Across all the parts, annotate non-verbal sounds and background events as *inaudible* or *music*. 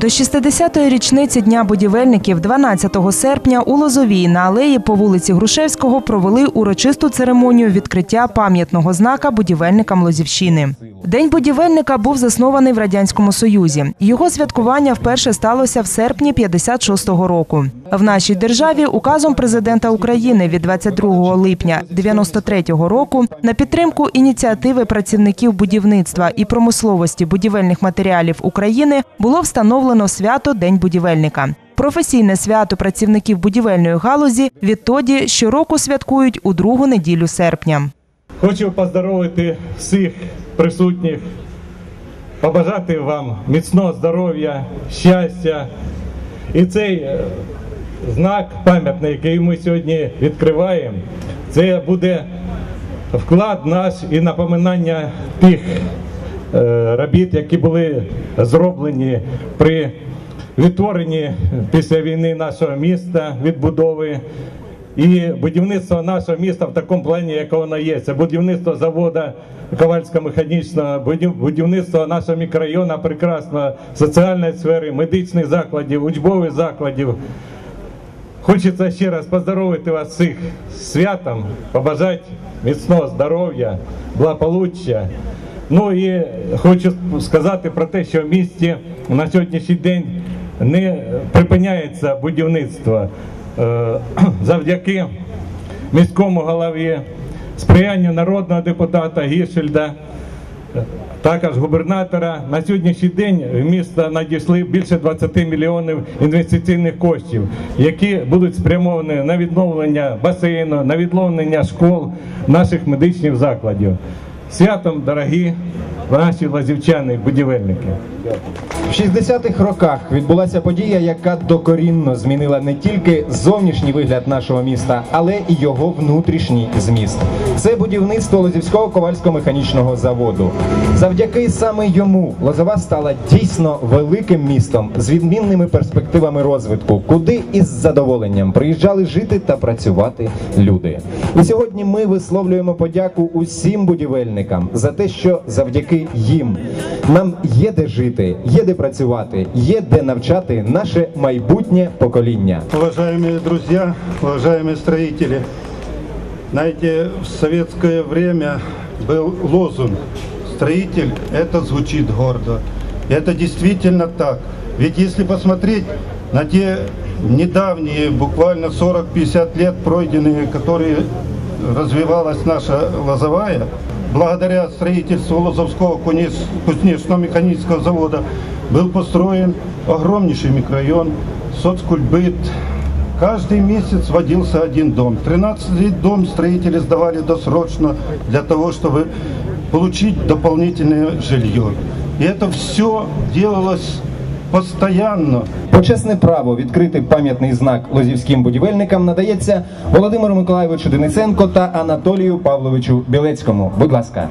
До 60-ї річниці Дня будівельників 12 серпня у Лозовій на алеї по вулиці Грушевського провели урочисту церемонію відкриття пам'ятного знака будівельникам Лозівщини. День будівельника був заснований в радянському союзі. Його святкування вперше сталося в серпні 56-го року. В нашій державі указом президента України від 22 липня 93-го року на підтримку ініціативи працівників будівництва і промисловості будівельних матеріалів України було встановлено свято День будівельника. Професійне свято працівників будівельної галузі відтоді щороку святкують у другу неділю серпня. Хочу поздоровити всіх присутніх, побажати вам міцного здоров'я, щастя. І цей е, знак пам'ятний, який ми сьогодні відкриваємо, це буде вклад наш і напоминання тих робіт, які були зроблені при відтворенні після війни нашого міста, відбудови. І будівництво нашого міста в такому плані, як воно є. Це будівництво заводу Ковальсько-механічного, будівництво нашого мікрорайону прекрасного, соціальної сфери, медичних закладів, учбових закладів. Хочеться ще раз поздоровити вас всіх святом, побажати міцного здоров'я, благополуччя. Ну і хочу сказати про те, що в місті на сьогоднішній день не припиняється будівництво Е, *clears throat* завдяки міському голові, сприянню народного депутата Гіршельда, е, також губернатора. На сьогоднішній день в місто надійшли більше 20 мільйонів інвестиційних коштів, які будуть спрямовані на відновлення басейну, на відновлення школ, наших медичних закладів. Святом, дорогі наші лазівчани, будівельники. В 60-х роках відбулася подія, яка докорінно змінила не тільки зовнішній вигляд нашого міста, але і його внутрішній зміст. Це будівництво Лозівського ковальсько-механічного заводу. Завдяки саме йому Лозова стала дійсно великим містом з відмінними перспективами розвитку, куди із задоволенням приїжджали жити та працювати люди. І сьогодні ми висловлюємо подяку усім будівельникам за те, що завдяки їм нам є де жити, є де працювати, є де навчати наше майбутнє покоління. Уважаемые друзья, уважаемые строители, знаете, в советское время был лозунг «Строитель – это звучит гордо». И это действительно так. Ведь если посмотреть на те недавние, буквально 40-50 лет пройденные, которые развивалась наша Лозовая, благодаря строительству Лозовского кузнечно-механического завода был построен огромнейший микрорайон, соцкульбыт. Каждый месяц вводился один дом. 13 дом строители сдавали досрочно для того, чтобы получить дополнительное жилье. И это все делалось постоянно. Почесне право відкрити пам'ятний знак лозівським будівельникам надається Володимиру Миколайовичу Денисенко та Анатолію Павловичу Білецькому. Будь ласка.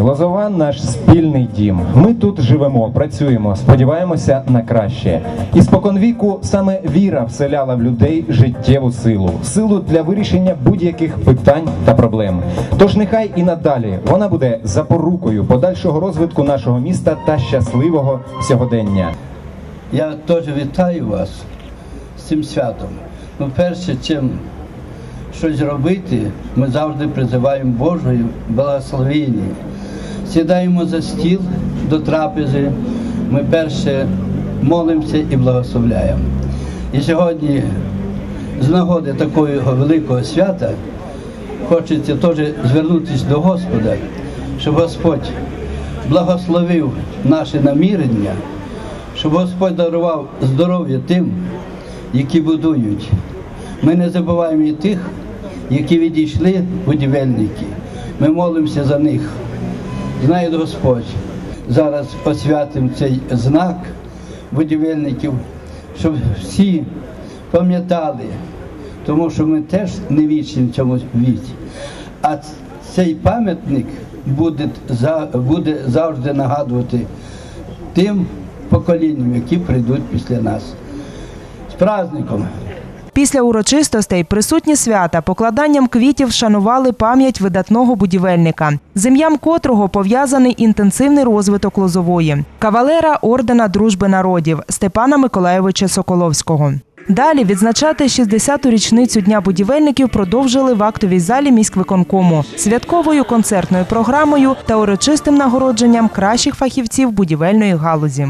Лозова наш спільний дім. Ми тут живемо, працюємо, сподіваємося на краще. І споконвіку саме віра вселяла в людей життєву силу, силу для вирішення будь-яких питань та проблем. Тож нехай і надалі вона буде запорукою подальшого розвитку нашого міста та щасливого сьогодення. Я теж вітаю вас з цим святом. Ну, перше, чим щось робити, ми завжди призиваємо Божої благословення. Сідаємо за стіл до трапези, ми перше молимося і благословляємо. І сьогодні, з нагоди такого великого свята, хочеться теж звернутися до Господа, щоб Господь благословив наші намірення, щоб Господь дарував здоров'я тим, які будують. Ми не забуваємо і тих, які відійшли будівельники. Ми молимося за них. Знає Господь. Зараз посвятимо цей знак будівельників, щоб всі пам'ятали, тому що ми теж не вічні в цьому віці. А цей пам'ятник буде, буде завжди нагадувати тим поколінням, які прийдуть після нас. З праздником! Після урочистостей присутні свята покладанням квітів шанували пам'ять видатного будівельника, з ім'ям котрого пов'язаний інтенсивний розвиток Лозової, кавалера ордена дружби народів Степана Миколайовича Соколовського. Далі відзначати 60-ту річницю Дня будівельників продовжили в актовій залі міськвиконкому, святковою концертною програмою та урочистим нагородженням кращих фахівців будівельної галузі.